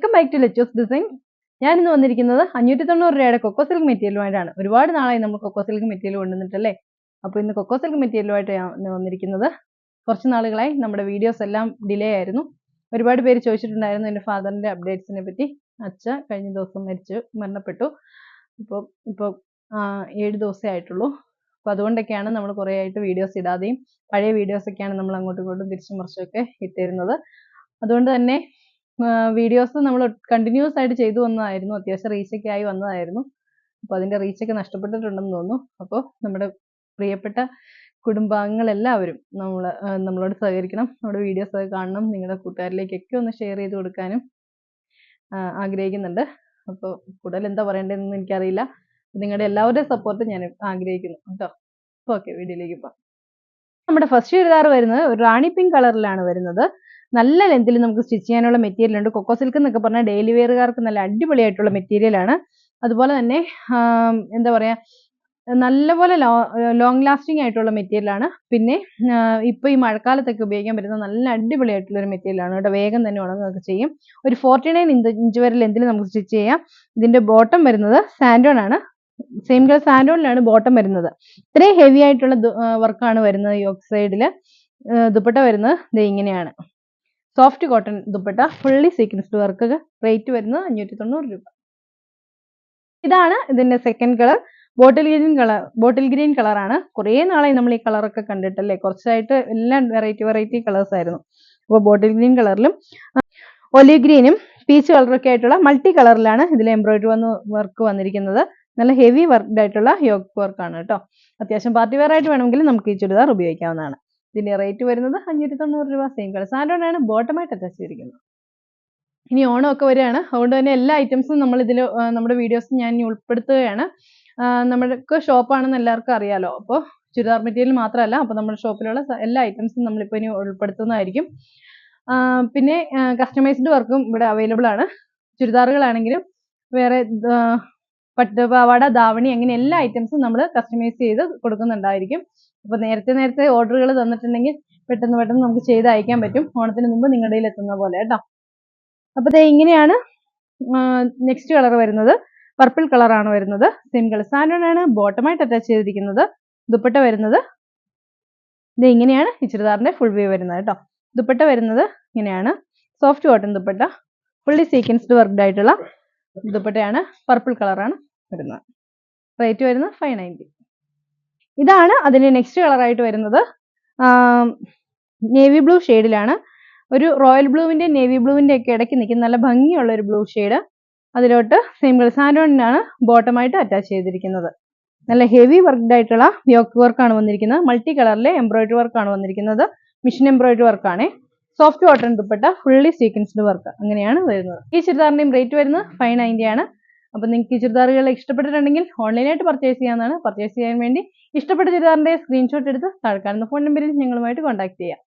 Welcome back to Lechos design ഞാൻ ഇന്ന് വന്നിരിക്കുന്നത് അഞ്ഞൂറ്റി തൊണ്ണൂറ് രൂപയുടെ കൊക്കോ സിൽക്ക് മെറ്റീരിയലുമായിട്ടാണ് ഒരുപാട് നാളായി നമ്മൾ കൊക്കോ സിൽക്ക് മെറ്റീരിയൽ കൊണ്ടുവന്നിട്ടല്ലേ? അപ്പോൾ ഇന്ന് കൊക്കോ സിൽക്ക് മെറ്റീരിയലുമായിട്ട് വന്നിരിക്കുന്നത് കുറച്ച് നാളുകളായി നമ്മുടെ വീഡിയോസ് എല്ലാം ഡിലേ ആയിരുന്നു. ഒരുപാട് പേര് ചോദിച്ചിട്ടുണ്ടായിരുന്നു എന്റെ ഫാദറിന്റെ അപ്ഡേറ്റ്സിനെ പറ്റി. അച്ഛ കഴിഞ്ഞ ദിവസം മരിച്ചു മരണപ്പെട്ടു. ഇപ്പോൾ ഇപ്പോൾ ഏഴ് ദിവസമേ ആയിട്ടുള്ളൂ. അപ്പോൾ അതുകൊണ്ടൊക്കെയാണ് നമ്മൾ കുറേ ആയിട്ട് വീഡിയോസ് ഇടാതെയും പഴയ വീഡിയോസൊക്കെയാണ് നമ്മൾ അങ്ങോട്ടും ഇങ്ങോട്ടും തിരിച്ചും മറിച്ചൊക്കെ ഇട്ടിരുന്നത്. അതുകൊണ്ട് തന്നെ വീഡിയോസ് നമ്മൾ കണ്ടിന്യൂസ് ആയിട്ട് ചെയ്തു വന്നതായിരുന്നു. അത്യാവശ്യം റീച്ചൊക്കെ ആയി വന്നതായിരുന്നു. അപ്പോൾ അതിന്റെ റീച്ചൊക്കെ നഷ്ടപ്പെട്ടിട്ടുണ്ടെന്ന് തോന്നുന്നു. അപ്പോൾ നമ്മുടെ പ്രിയപ്പെട്ട കുടുംബാംഗങ്ങളെല്ലാവരും നമ്മൾ നമ്മളോട് സഹകരിക്കണം. നമ്മുടെ വീഡിയോസ് ഒക്കെ കാണണം. നിങ്ങളുടെ കൂട്ടുകാരിലേക്കൊക്കെ ഒന്ന് ഷെയർ ചെയ്ത് കൊടുക്കാനും ആഗ്രഹിക്കുന്നുണ്ട്. അപ്പോൾ കൂടുതൽ എന്താ പറയേണ്ടതെന്ന് എനിക്കറിയില്ല. നിങ്ങളുടെ എല്ലാവരുടെയും സപ്പോർട്ട് ഞാൻ ആഗ്രഹിക്കുന്നു കേട്ടോ. ഓക്കെ വീഡിയോയിലേക്ക് പോകാം. നമ്മുടെ ഫസ്റ്റ് ചുരിദാർ വരുന്നത് റാണി പിങ്ക് കളറിലാണ് വരുന്നത്. നല്ല ലെന്തിൽ നമുക്ക് സ്റ്റിച്ച് ചെയ്യാനുള്ള മെറ്റീരിയൽ ഉണ്ട്. കൊക്കോ സിൽക്ക് എന്നൊക്കെ പറഞ്ഞാൽ ഡെയിലി വെയറുകാർക്ക് നല്ല അടിപൊളിയായിട്ടുള്ള മെറ്റീരിയലാണ് അതുപോലെ തന്നെ എന്താ പറയുക നല്ലപോലെ ലോങ് ലാസ്റ്റിംഗ് ആയിട്ടുള്ള മെറ്റീരിയലാണ് പിന്നെ ഇപ്പൊ ഈ മഴക്കാലത്തൊക്കെ ഉപയോഗിക്കാൻ പറ്റുന്ന നല്ല അടിപൊളിയായിട്ടുള്ള ഒരു മെറ്റീരിയലാണ് കേട്ടോ. വേഗം തന്നെ ഉണങ്ങുകയൊക്കെ ചെയ്യും. ഒരു ഫോർട്ടി നയൻ ഇഞ്ച് വരെ ലെന്തിൽ നമുക്ക് സ്റ്റിച്ച് ചെയ്യാം. ഇതിന്റെ ബോട്ടം വരുന്നത് സാൻഡോൺ ആണ്. സെയിം കളർ സാൻഡോണിലാണ് ബോട്ടം വരുന്നത്. ഇത്രയും ഹെവി ആയിട്ടുള്ള വർക്കാണ് വരുന്നത് ഈ ഓക്സൈഡിൽ ദുപ്പട്ട വരുന്നത് ഇത് ഇങ്ങനെയാണ്. Soft cotton dupatta fully sequenced work rate വരുന്നത് അഞ്ഞൂറ്റി തൊണ്ണൂറ് രൂപ. ഇതാണ് ഇതിന്റെ second colour bottle green colour bottle green കളറാണ് കുറേ നാളായി നമ്മൾ ഈ കളറൊക്കെ കണ്ടിട്ടല്ലേ? കുറച്ചായിട്ട് എല്ലാം വെറൈറ്റി വെറൈറ്റി കളേഴ്സ് ആയിരുന്നു. അപ്പോൾ ബോട്ടിൽ ഗ്രീൻ കളറിലും ഒലിവ് ഗ്രീനും പീച്ച് കളറൊക്കെ ആയിട്ടുള്ള മൾട്ടി കളറിലാണ് ഇതിൽ എംബ്രോയിഡറി വന്ന് വർക്ക് വന്നിരിക്കുന്നത്. നല്ല ഹെവി വർക്ക്ഡ് ആയിട്ടുള്ള യോഗ് വർക്കാണ് കേട്ടോ. അത്യാവശ്യം പാർട്ടി വെയർ ആയിട്ട് വേണമെങ്കിൽ നമുക്ക് ഈ ചുരിദാർ ഉപയോഗിക്കാവുന്നതാണ്. ഇതിന്റെ റേറ്റ് വരുന്നത് അഞ്ഞൂറ്റി തൊണ്ണൂറ് രൂപ കളർ സാൻഡോണാണ് ബോട്ടമായിട്ട് അറ്റാച്ച് ചെയ്തിരിക്കുന്നത്. ഇനി ഓണം ഒക്കെ വരികയാണ്. അതുകൊണ്ട് തന്നെ എല്ലാ ഐറ്റംസും നമ്മൾ ഇതിൽ നമ്മുടെ വീഡിയോസ് ഞാൻ ഇനി ഉൾപ്പെടുത്തുകയാണ്. നമ്മൾക്ക് ഷോപ്പാണെന്ന് എല്ലാവർക്കും അറിയാലോ. അപ്പോൾ ചുരിദാർ മെറ്റീരിയൽ മാത്രമല്ല അപ്പോൾ നമ്മുടെ ഷോപ്പിലുള്ള എല്ലാ ഐറ്റംസും നമ്മളിപ്പോൾ ഇനി ഉൾപ്പെടുത്തുന്നതായിരിക്കും. പിന്നെ കസ്റ്റമൈസ്ഡ് വർക്കും ഇവിടെ അവൈലബിൾ ആണ്. ചുരിദാറുകളാണെങ്കിലും വേറെ പട്ട് പാവാട ധാവണി അങ്ങനെ എല്ലാ ഐറ്റംസും നമ്മൾ കസ്റ്റമൈസ് ചെയ്ത് കൊടുക്കുന്നുണ്ടായിരിക്കും. അപ്പോൾ നേരത്തെ നേരത്തെ ഓർഡറുകൾ തന്നിട്ടുണ്ടെങ്കിൽ പെട്ടെന്ന് പെട്ടെന്ന് നമുക്ക് ചെയ്ത് അയക്കാൻ പറ്റും. ഓണത്തിന് മുമ്പ് നിങ്ങളുടെ കയ്യിൽ എത്തുന്ന പോലെ കേട്ടോ. അപ്പോൾ ദേ ഇങ്ങനെയാണ് നെക്സ്റ്റ് കളർ വരുന്നത്. പർപ്പിൾ കളറാണ് വരുന്നത്. സെയിം കളർ സാൻഡോണാണ് ബോട്ടമായിട്ട് അറ്റാച്ച് ചെയ്തിരിക്കുന്നത്. ദുപ്പട്ട വരുന്നത്. ഇത് ഇങ്ങനെയാണ് ഈ ചുരിദാറിന്റെ ഫുൾ വ്യൂ വരുന്നത് കേട്ടോ. ദുപ്പട്ട വരുന്നത് ഇങ്ങനെയാണ്. Soft cotton dupatta. Fully sequenced worked ആയിട്ടുള്ള ദുപ്പട്ടയാണ് പർപ്പിൾ കളറാണ് വരുന്നത്. റേറ്റ് വരുന്നത് ഫൈവ് നയന്റി ഇതാണ് അതിന്റെ നെക്സ്റ്റ് കളറായിട്ട് വരുന്നത്. നേവി ബ്ലൂ ഷെയ്ഡിലാണ് ഒരു റോയൽ ബ്ലൂവിന്റെ നേവി ബ്ലൂവിന്റെ ഒക്കെ ഇടയ്ക്ക് നിൽക്കുന്ന നല്ല ഭംഗിയുള്ള ഒരു ബ്ലൂ ഷെയ്ഡ് അതിലോട്ട് സെയിം സാൻഡോണിനാണ് ബോട്ടമായിട്ട് അറ്റാച്ച് ചെയ്തിരിക്കുന്നത്. നല്ല ഹെവി വർക്ക്ഡ് ആയിട്ടുള്ള യോക്ക് വർക്കാണ് വന്നിരിക്കുന്നത്. മൾട്ടി കളറിലെ എംബ്രോയിഡറി വർക്കാണ് വന്നിരിക്കുന്നത്. മിഷൻ എംബ്രോയിഡറി വർക്കാണ് soft cotton dupatta fully sequenced work അങ്ങനെയാണ് വരുന്നത്. ഈ ചുരിദാറിന്റെയും റേറ്റ് വരുന്നത് ഫൈവ് നയന്റി ആണ്. അപ്പൊ നിങ്ങൾക്ക് ഈ ചുരിദാറുകൾ ഇഷ്ടപ്പെട്ടിട്ടുണ്ടെങ്കിൽ ഓൺലൈനായിട്ട് പർച്ചേസ് ചെയ്യാവുന്നതാണ്. പർച്ചേസ് ചെയ്യാൻ വേണ്ടി ഇഷ്ടപ്പെട്ട ചുരിദാറിന്റെ സ്ക്രീൻഷോട്ട് എടുത്ത് താഴെ കാണുന്ന ഫോൺ നമ്പറിൽ ഞങ്ങളുമായിട്ട് കോൺടാക്ട് ചെയ്യാം.